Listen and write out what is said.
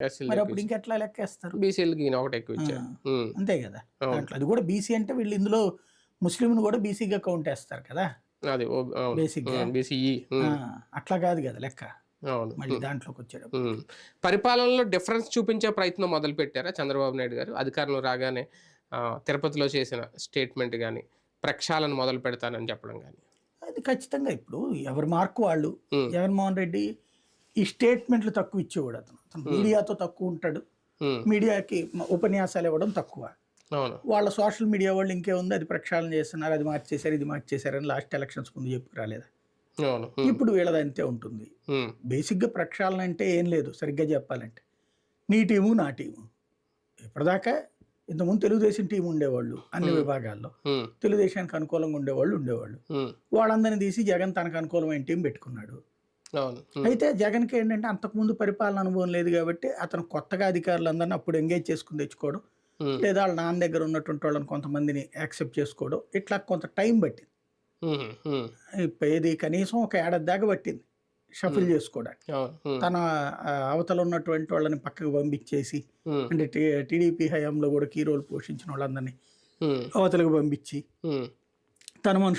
మరి అప్పుడు ఇంకెట్లా లెక్కేస్తారు? బీసీలకి ఈయన ఒకటి ఎక్కువ ఇచ్చారు అంతే కదా. అది కూడా బీసీ అంటే వీళ్ళు ఇందులో ముస్లింను కూడా బీసీగా కౌంట్ వేస్తారు కదా. అది గా. బీసీఈ అట్లా కాదు కదా లెక్క. అవును. మళ్ళీ దాంట్లోకి వచ్చేటప్పుడు. ఉమ్. పరిపాలనలో డిఫరెన్స్ చూపించే ప్రయత్నం మొదలు పెట్టారా చంద్రబాబు నాయుడు గారు? అధికారంలో రాగానే తిరుపతిలో చేసిన స్టేట్మెంట్ కానీ ప్రక్షాళన మొదలు పెడతానని చెప్పడం కానీ అది ఖచ్చితంగా ఇప్పుడు ఎవరి మార్కు వాళ్ళు. జగన్మోహన్ రెడ్డి ఈ స్టేట్మెంట్లు తక్కువ ఇచ్చేవాడు అతను. అతను మీడియాతో తక్కువ ఉంటాడు. మీడియాకి మ- ఉపన్యాసాలు ఇవ్వడం తక్కువ. వాళ్ళ సోషల్ మీడియా వాళ్ళు ఇంకేముంది? అది ప్రక్షాళన చేస్తున్నారు అది మార్చేశారు ఇది మార్చేశారు అని లాస్ట్ ఎలక్షన్స్ ముందు చెప్పు రాలేదా? అవును. ఉమ్, ఇప్పుడు వీళ్ళది అంతే ఉంటుంది. బేసిక్గా ప్రక్షాళన అంటే ఏం లేదు సరిగ్గా చెప్పాలంటే. నీ టీము నా టీము. ఇప్పటిదాకా ఇంతకుముందు తెలుగుదేశం టీం ఉండేవాళ్ళు అన్ని విభాగాల్లో. తెలుగుదేశానికి అనుకూలంగా ఉండేవాళ్ళు ఉండేవాళ్ళు. వాళ్ళందరినీ తీసి జగన్ తనకు అనుకూలమైన టీం పెట్టుకున్నాడు. అయితే జగన్కి ఏంటంటే అంతకుముందు పరిపాలన అనుభవం లేదు కాబట్టి అతను కొత్తగా అధికారులందరినీ అప్పుడు ఎంగేజ్ చేసుకుని తెచ్చుకోవడం లేదా వాళ్ళ నాన్న దగ్గర ఉన్నటువంటి వాళ్ళని కొంతమందిని యాక్సెప్ట్ చేసుకోవడం ఇట్లా కొంత టైం పట్టింది. ఏది కనీసం ఒక ఏడాది దాకా పట్టింది షఫిల్ చేసుకోవడానికి. తన అవతల ఉన్నటువంటి వాళ్ళని పక్కకు పంపించేసి అంటే టీడీపీ హయాంలో కూడా కీ రోల్ పోషించిన వాళ్ళందరినీ అవతలకు పంపించి తన మనుషులు